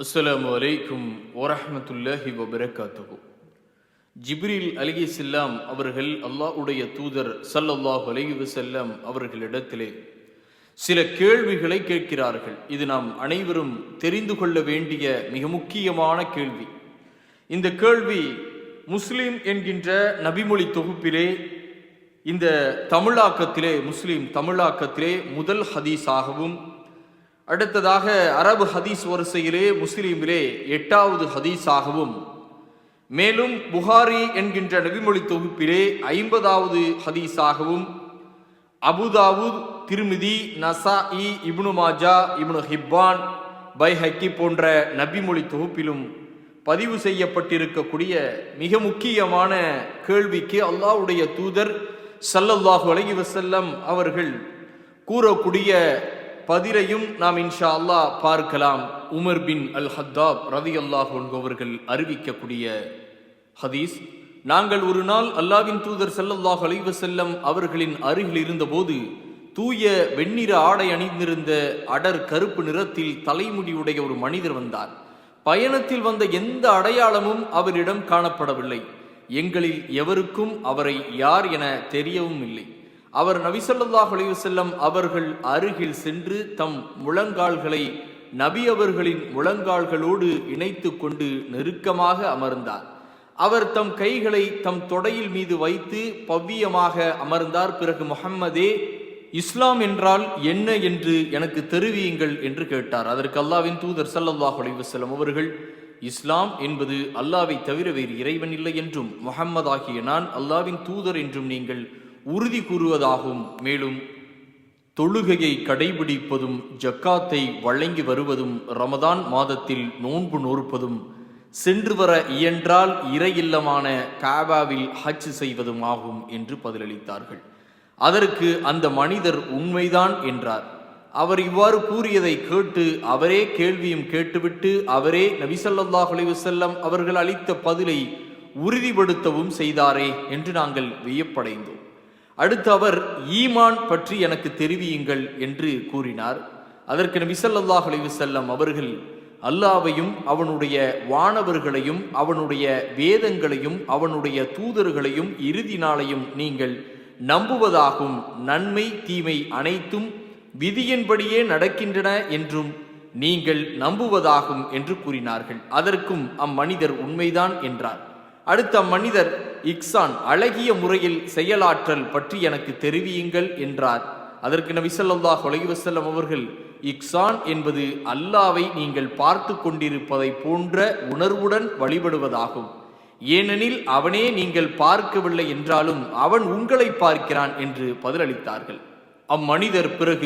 அஸ்ஸலாமு அலைக்கும் வபரகாத்துகு ஜிப்ரில் ஜிப்ரீல் அலிகிஸ்லாம் அவர்கள் அல்லாஹ்வுடைய தூதர் சல்லல்லாஹ் அலைஹி வசல்லாம் அவர்களிடத்திலே சில கேள்விகளை கேட்கிறார்கள். இது நாம் அனைவரும் தெரிந்து கொள்ள வேண்டிய மிக முக்கியமான கேள்வி. இந்த கேள்வி முஸ்லிம் என்கின்ற நபிமொழி தொகுப்பிலே இந்த தமிழாக்கத்திலே முஸ்லிம் தமிழாக்கத்திலே முதல் ஹதீஸாகவும் அடுத்ததாக அரபு ஹதீஸ் வரிசையிலே முஸ்லீமிலே எட்டாவது ஹதீஸாகவும் மேலும் புகாரி என்கின்ற நபிமொழி தொகுப்பிலே ஐம்பதாவது ஹதீஸாகவும் அபுதாவுத் திருமிதி நசாஇ இப்னு மாஜா இப்னு ஹிப்பான் பைஹக்கி போன்ற நபிமொழி தொகுப்பிலும் பதிவு செய்யப்பட்டிருக்கக்கூடிய மிக முக்கியமான கேள்விக்கு அல்லாவுடைய தூதர் சல்லல்லாஹு அலகி வசல்லம் அவர்கள் கூறக்கூடிய பதிலையும் நாம் இன்ஷா அல்லாஹ் பார்க்கலாம். உமர் பின் அல் ஹத்தாப் ரதி அல்லாஹ் அவர்கள் அறிவிக்கக்கூடிய ஹதீஸ். நாங்கள் ஒரு நாள் அல்லாவின் தூதர் செல்லல்லாஹ் அலைவு செல்லம் அவர்களின் அருகில் இருந்தபோது தூய வெண்ணிற ஆடை அணிந்திருந்த அடர் கருப்பு நிறத்தில் தலைமுடியுடைய ஒரு மனிதர் வந்தார். பயணத்தில் வந்த எந்த அடையாளமும் அவரிடம் காணப்படவில்லை. எங்களில் எவருக்கும் அவரை யார் என தெரியவும் இல்லை. அவர் நபிசல்லாஹ் செல்லம் அவர்கள் அருகில் சென்று தம் முழங்கால்களை நபி அவர்களின் முழங்கால்களோடு இணைத்து கொண்டு நெருக்கமாக அமர்ந்தார். அவர் தம் கைகளை தம் தொடையில் மீது வைத்து பவ்வியமாக அமர்ந்தார். பிறகு முகம்மதே இஸ்லாம் என்றால் என்ன என்று எனக்கு தெரிவியுங்கள் என்று கேட்டார். அதற்கு அல்லாவின் தூதர் ஸல்லல்லாஹு அலைஹி அவர்கள் இஸ்லாம் என்பது அல்லாவை தவிர வேறு இறைவன் இல்லை என்றும் முகம்மதாகிய நான் அல்லாவின் தூதர் என்றும் நீங்கள் உறுதி கூறுவதாகும். மேலும் தொழுகையை கடைபிடிப்பதும் ஜக்காத்தை வழங்கி வருவதும் ரமதான் மாதத்தில் நோன்பு நோற்பதும் சென்று வர இயன்றால் இறையில்லமான காபாவில் ஹஜ் செய்வதும் ஆகும் என்று பதிலளித்தார்கள். அதற்கு அந்த மனிதர் உண்மைதான் என்றார். அவர் இவ்வாறு கூறியதை கேட்டு அவரே கேள்வியும் கேட்டுவிட்டு அவரே நபிசல்லாஹ் அலைவசல்லம் அவர்கள் அளித்த பதிலை உறுதிப்படுத்தவும் செய்தாரே என்று நாங்கள் வியப்படைந்தோம். அடுத்து அவர் ஈமான் பற்றி எனக்கு தெரிவியுங்கள் என்று கூறினார். அதற்கு நபி ஸல்லல்லாஹு அவர்கள் அல்லாவையும் அவனுடைய வானவர்களையும் அவனுடைய வேதங்களையும் அவனுடைய தூதர்களையும் இறுதி நாளையும் நீங்கள் நம்புவதாகும். நன்மை தீமை அனைத்தும் விதியின்படியே நடக்கின்றன என்றும் நீங்கள் நம்புவதாகும் என்று கூறினார்கள். அதற்கும் அம்மனிதர் உண்மைதான் என்றார். அடுத்த மனிதர் இக்சான் அழகிய முறையில் செயலாற்றல் பற்றி எனக்கு தெரிவியுங்கள் என்றார். அதற்கு நபி ஸல்லல்லாஹு அலைஹி வஸல்லம் அவர்கள் இக்சான் என்பது அல்லாவை நீங்கள் பார்த்து கொண்டிருப்பதை போன்ற உணர்வுடன் வழிபடுவதாகும். ஏனெனில் அவனே நீங்கள் பார்க்கவில்லை என்றாலும் அவன் உங்களை பார்க்கிறான் என்று பதிலளித்தார்கள். அம்மனிதர் பிறகு